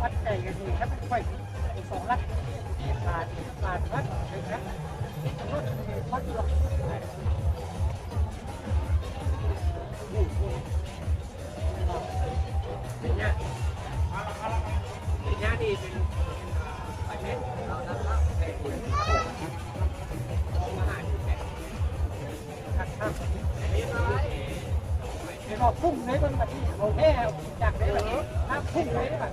วัดใจกันดีถ้ามันค่อยสองลักบาทบาทวัดเลยครับรถวัดหลอกเป็นเนี่ยเป็นเนี่ยดีเป็นประเทศเราแล้วก็เป็นคนมหาจุดแข็งขัดข้ามเรียบร้อยเดี๋ยวเราพุ่งเลยมันแบบโอเคจากได้แบบนี้ถ้าพุ่งเลยแบบ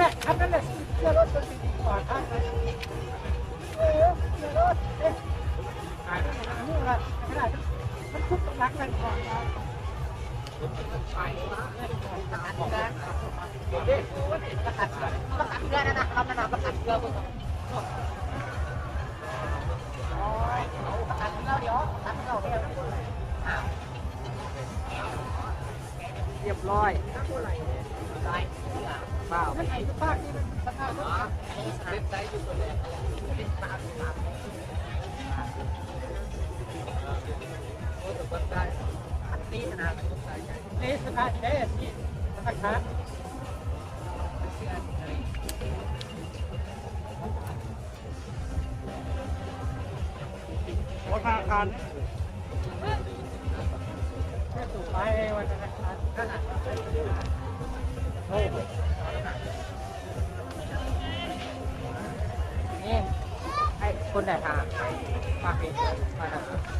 Anne, Anne lässt mich hier los, dass ich nicht fahre. Điệp lòi. Right. เป็นสิ่งก่อนทางเลยเออเชื่อรถเอ๊ะขายได้ไหมนี่ละขนาดมันทุบตรงนักเลยก่อนนะขายมาประกันเงินประกันประกันเงินนะทำนะประกันเงินอ๋อประกันเงินเดี๋ยวประกันเงินเดี๋ยวเรียบร้อยถ้าเท่าไหร่เนี่ยได้เปล่าไม่ใช่ทุกภาคนี่มันสภาพเล็บไซต์อยู่ตัวนี้เป็นตามตามโอ้แต่ก็ได้อันนี้นะเป็นสายใหญ่นี่ภาพเด้ที่ธนาคารธนาคารไปวันธนาคารนั่น แหละโอ้นี่ให้คนไหนทางฝากเองมาทำ